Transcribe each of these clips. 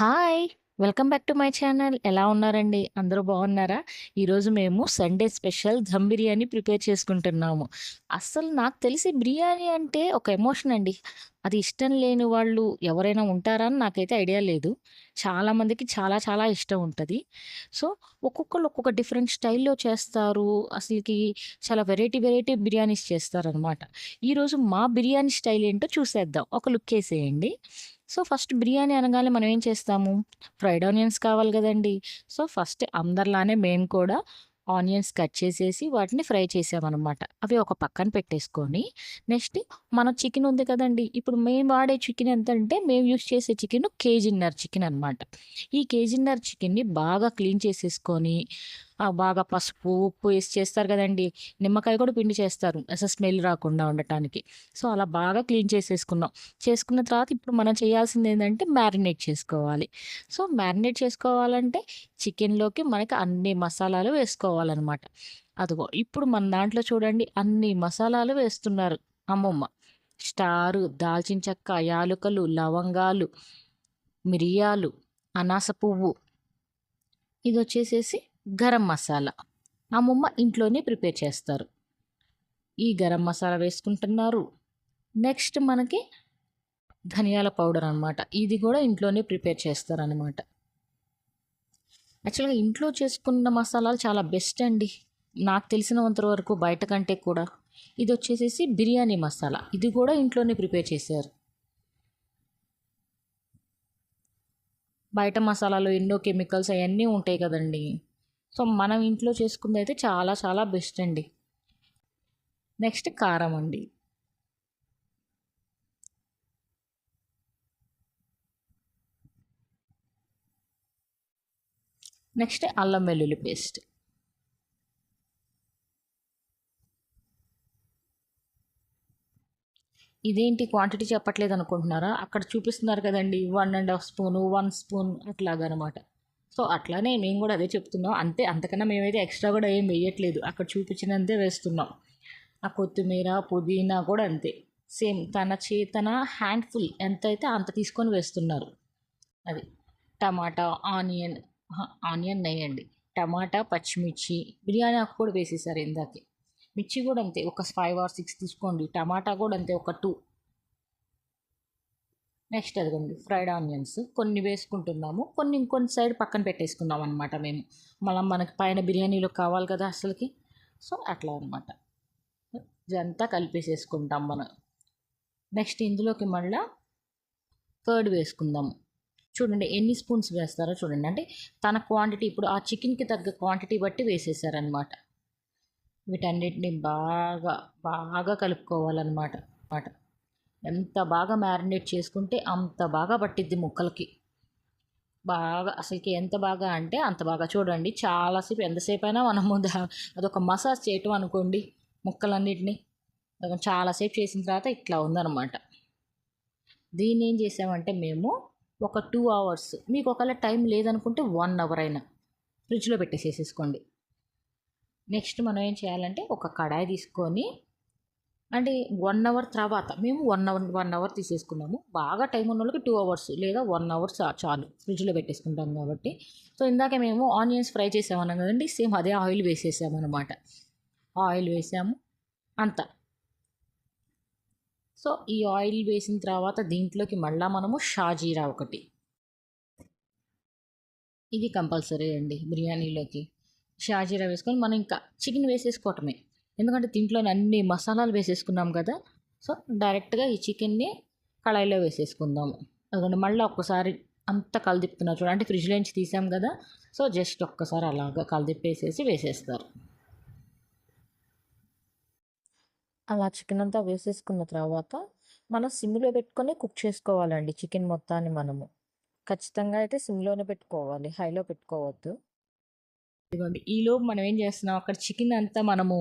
Hi! Welcome back to my channel. ఎలా ఉన్నారండి? అందరూ బాగున్నారా? ఈరోజు మేము Sunday special dum biryani prepare చేసుకుంటున్నాము. అస్సలు నాకు తెలిసి బిర్యానీ అంటే ఒక ఎమోషన్ అండి. అది ఇష్టం లేని వాళ్ళు ఎవరైనా ఉంటారా అని నాకైతే ఐడియా లేదు. చాలామందికి చాలా చాలా ఇష్టం ఉంటుంది సో, ఒక్కొక్కరు ఒక్కొక్క డిఫరెంట్ స్టైల్‌లో చేస్తారు. అసలకి చాలా వెరైటీ వెరైటీ బిర్యానీస్ చేస్తారనమాట. ఈరోజు మా బిర్యానీ స్టైల్ ఏంటో చూసేద్దాం. ఒక లుక్ వేసేయండి సో, ఫస్ట్ బిర్యానీ అనగానే మనం ఏం చేస్తాము? ఫ్రైడ్ ఆనియన్స్ కావాలి కదండి సో, ఫస్ట్ అందరిలానే మేము కూడా ఆనియన్స్ కట్ చేసేసి వాటిని ఫ్రై చేసామనమాట. అవి ఒక పక్కన పెట్టేసుకొని, నెక్స్ట్ మన చికెన్ ఉంది కదండీ! ఇప్పుడు మేము వాడే చికెన్ ఎంతంటే మేము యూస్ చేసే చికెన్ కేజీన్నర చికెన్ అనమాట. ఈ కేజీన్నర చికెన్‌ని బాగా క్లీన్ చేసేసుకొని, బాగా పసుపు, ఉప్పు వేసి చేస్తారు కదండి నిమ్మకాయ కూడా పిండి చేస్తారు. అసలు స్మెల్ రాకుండా ఉండటానికి. సో, అలా బాగా క్లీన్ చేసేసుకున్నాం. చేసుకున్న తర్వాత ఇప్పుడు మనం చేయాల్సింది ఏంటంటే మ్యారినేట్ చేసుకోవాలి. సో, మ్యారినేట్ చేసుకోవాలంటే చికెన్‌లోకి మనకి అన్ని మసాలాలు వేసుకోవాలన్నమాట అదిగో ఇప్పుడు మన దాంట్లో చూడండి అన్ని మసాలాలు వేస్తున్నారు అమ్మమ్మ. స్టారు, దాల్చిన చెక్క, యాలుకలు, లవంగాలు, మిరియాలు, అనాస పువ్వు. ఇది వచ్చేసేసి గరం మసాలా. అమ్మమ్మ ఇంట్లోనే ప్రిపేర్ చేస్తారు. ఈ గరం మసాలా వేసుకుంటున్నారు. నెక్స్ట్ మనకి ధనియాల పౌడర్ అనమాట. ఇది కూడా ఇంట్లోనే ప్రిపేర్ చేస్తారనమాట. యాక్చువల్‌గా ఇంట్లో చేసుకున్న మసాలాలు చాలా బెస్ట్ అండి. నాకు తెలిసినంత వరకు బయట కంటే కూడా. ఇది వచ్చేసేసి బిర్యానీ మసాలా. ఇది కూడా ఇంట్లోనే ప్రిపేర్ చేశారు. బయట మసాలాలో ఎన్నో కెమికల్స్ అవన్నీ ఉంటాయి కదండీ! సో, మనం ఇంట్లో చేసుకుందైతే చాలా చాలా బెస్ట్ అండి. నెక్స్ట్ కారం అండి. నెక్స్ట్ అల్లం వెల్లుల్లి పేస్ట్. ఇదేంటి క్వాంటిటీ చెప్పట్లేదు అనుకుంటున్నారా అక్కడ చూపిస్తున్నారు కదండి one and half spoon, one spoon అట్లాగనమాట. So, అట్లానే మేము కూడా అదే చెప్తున్నాం. అంతే అంతకన్నా మేమైతే ఎక్స్‌ట్రా కూడా ఏం వేయట్లేదు అక్కడ చూపించినంతే వేస్తున్నాం. ఆ కొత్తిమీర, పుదీనా కూడా అంతే. సేమ్ తన చే తన హ్యాండ్‌ఫుల్ అయితే అంత తీసుకొని వేస్తున్నారు. అది. టమాటా, ఆనియన్ ఆనియన్ నెయ్యండి. టమాటా, పచ్చిమిర్చి, బిర్యానీ ఆకు కూడా వేసేసారు ఇందాకే. మిర్చి కూడా అంతే ఒక ఫైవ్ ఆర్ సిక్స్ తీసుకోండి. టమాటా కూడా అంతే ఒక టూ నెక్స్ట్ అదిగోండి ఫ్రైడ్ ఆనియన్స్ కొన్ని వేసుకుంటున్నాము. కొన్ని ఇంకొన్ని సైడ్ పక్కన పెట్టేసుకున్నాం అనమాట మేము. మళ్ళీ మనకి పైన బిర్యానీలో కావాలి కదా అసలకి. సో, అట్లా అనమాట. ఇదంతా కలిపేసేసుకుంటాం మనం. నెక్స్ట్ ఇందులోకి మళ్ళీ కర్డ్ వేసుకుందాము. చూడండి ఎన్ని స్పూన్స్ వేస్తారో చూడండి. అంటే తన క్వాంటిటీ ఇప్పుడు ఆ చికెన్‌కి తగ్గ క్వాంటిటీ బట్టి వేసేసారనమాట. వీటన్నిటిని బాగా, బాగా కలుపుకోవాలన్నమాట మాట. ఎంత బాగా మ్యారినేట్ చేసుకుంటే అంత బాగా పట్టిద్ది ముక్కలకి. బాగా అసలుకి ఎంత బాగా అంటే అంత బాగా. చూడండి చాలాసేపు ఎంతసేపు అయినా మనము అదొక మసాజ్ చేయటం అనుకోండి ముక్కలన్నిటిని. చాలాసేపు చేసిన తర్వాత ఇట్లా ఉందన్నమాట దీన్ని ఏం చేసామంటే మేము ఒక టూ అవర్స్ మీకు ఒకవేళ టైం లేదనుకుంటే వన్ అవర్ అయినా ఫ్రిడ్జ్‌లో పెట్టేసేసేసుకోండి. నెక్స్ట్ మనం ఏం చేయాలంటే ఒక కడాయి తీసుకొని అంటే వన్ అవర్ తర్వాత మేము వన్ అవర్ వన్ అవర్ తీసేసుకున్నాము. బాగా టైం ఉన్న వాళ్ళకి టూ అవర్స్ లేదా వన్ అవర్ చాలు. ఫ్రిడ్జ్‌లో పెట్టేసుకుంటాం కాబట్టి. సో, ఇందాక మేము ఆనియన్స్ ఫ్రై చేసామన్నాం కదండీ! సేమ్ అదే ఆయిల్ వేసేసామనమాట. ఆయిల్ వేసాము. అంతా. సో, ఈ ఆయిల్ వేసిన తర్వాత దీంట్లోకి మళ్ళీ మనము షాజీరా ఒకటి. ఇది కంపల్సరీ అండి బిర్యానీలోకి. షాజీరా వేసుకొని మనం ఇంకా చికెన్ వేసేసుకోవటమే. ఎందుకంటే దీంట్లో అన్ని మసాలాలు వేసేసుకున్నాం కదా! సో, డైరెక్ట్‌గా ఈ చికెన్‌ని కడాయిలో వేసేసుకుందాము. అదిగోండి మళ్ళీ ఒక్కసారి అంతా కలదిప్పుతున్నారు చూడండి. అంటే ఫ్రిడ్జ్‌లో నుంచి తీసాం కదా! సో, జస్ట్ ఒక్కసారి అలాగా కలదిప్పేసేసి వేసేస్తారు. అలా చికెన్ అంతా వేసేసుకున్న తర్వాత మనం సిమ్‌లో పెట్టుకొని కుక్ చేసుకోవాలండి చికెన్ మొత్తాన్ని మనము. ఖచ్చితంగా అయితే సిమ్‌లోనే పెట్టుకోవాలి. హైలో పెట్టుకోవద్దు. ఇదిగోండి ఈలోపు మనం ఏం చేస్తున్నాం అక్కడ చికెన్ అంతా మనము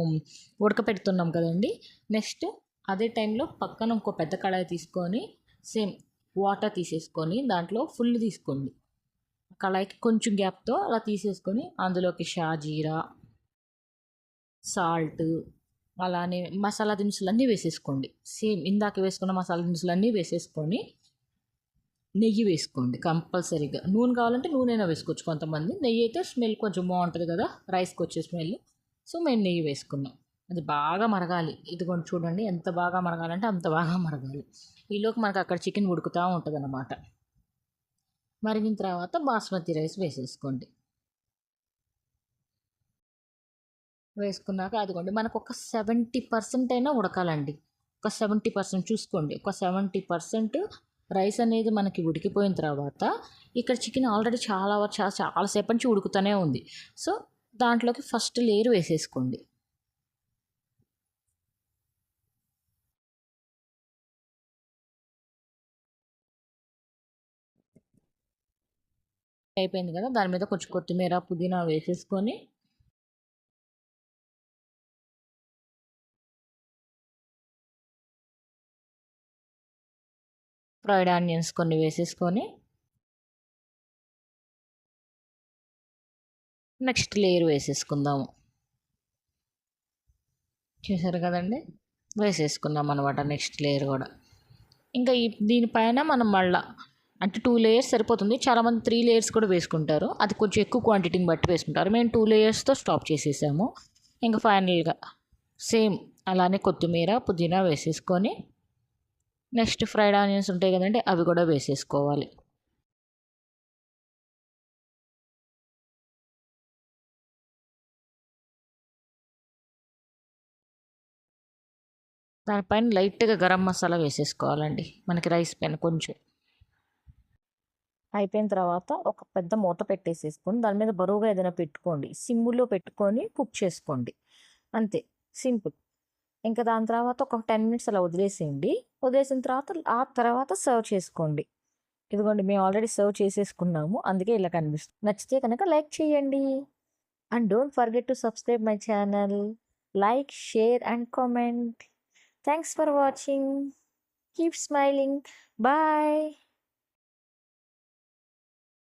ఉడకపెడుతున్నాం కదండీ! నెక్స్ట్ అదే టైంలో పక్కన ఇంకో పెద్ద కడాయి తీసుకొని సేమ్ వాటర్ తీసేసుకొని దాంట్లో ఫుల్ తీసుకోండి. కడాయికి కొంచెం గ్యాప్‌తో అలా తీసేసుకొని అందులోకి షాజీరా సాల్ట్ అలానే మసాలా దినుసులన్నీ వేసేసుకోండి. సేమ్ ఇందాక వేసుకున్న మసాలా దినుసులన్నీ వేసేసుకొని నెయ్యి వేసుకోండి కంపల్సరీగా. నూనె కావాలంటే నూనె వేసుకోవచ్చు. కొంతమంది నెయ్యి అయితే స్మెల్ కొంచెం బాగుంటుంది కదా రైస్కి వచ్చే స్మెల్. సో మేము నెయ్యి వేసుకున్నాం. అది బాగా మరగాలి. ఇదిగోండి చూడండి ఎంత బాగా మరగాలంటే అంత బాగా మరగాలి. ఈలోకి మనకు అక్కడ చికెన్ ఉడుకుతూ ఉంటుంది అన్నమాట మరిగిన తర్వాత బాస్మతి రైస్ వేసేసుకోండి. వేసుకున్నాక అదిగోండి మనకు ఒక సెవెంటీ పర్సెంట్ అయినా ఉడకాలండి. ఒక సెవెంటీ పర్సెంట్ చూసుకోండి. ఒక సెవెంటీ పర్సెంట్ రైస్ అనేది మనకి ఉడికిపోయిన తర్వాత ఇక్కడ చికెన్ ఆల్రెడీ చాలా చాలా చాలాసేపు నుంచి ఉడుకుతూనే ఉంది. సో దాంట్లోకి ఫస్ట్ లేయర్ వేసేసుకోండి. అయిపోయింది కదా? దాని మీద కొంచెం కొత్తిమీర పుదీనా వేసేసుకొని ఫ్రైడ్ ఆనియన్స్ కొన్ని వేసేసుకొని నెక్స్ట్ లేయర్ వేసేసుకుందాము. చూసారు కదండి? వేసేసుకుందాం అనమాట నెక్స్ట్ లేయర్ కూడా. ఇంకా ఈ దీనిపైన మనం మళ్ళా అంటే టూ లేయర్స్ సరిపోతుంది. చాలామంది త్రీ లేయర్స్ కూడా వేసుకుంటారు. అది కొంచెం ఎక్కువ క్వాంటిటీని బట్టి వేసుకుంటారు. మేము టూ లేయర్స్తో స్టాప్ చేసేసాము. ఇంకా ఫైనల్గా సేమ్ అలానే కొత్తిమీర పుదీనా వేసేసుకొని నెక్స్ట్ ఫ్రైడ్ ఆనియన్స్ ఉంటాయి కదండి అవి కూడా వేసేసుకోవాలి. దానిపైన లైట్గా గరం మసాలా వేసేసుకోవాలండి మనకి రైస్ పైన కొంచెం. అయిపోయిన తర్వాత ఒక పెద్ద మూత పెట్టేసేసుకొని దాని మీద బరువుగా ఏదైనా పెట్టుకోండి. సిమ్ములో పెట్టుకొని కుక్ చేసుకోండి. అంతే. సింపుల్. ఇంకా దాని తర్వాత ఒక టెన్ మినిట్స్ అలా వదిలేసేయండి. వదిలేసిన తర్వాత ఆ తర్వాత సర్వ్ చేసుకోండి. ఇదిగోండి మేము ఆల్రెడీ సర్వ్ చేసేసుకున్నాము. అందుకే ఇలా కనిపిస్తుంది. నచ్చితే కనుక లైక్ చేయండి. And don't forget to subscribe my channel. Like share and comment. Thanks for watching. Keep smiling. Bye.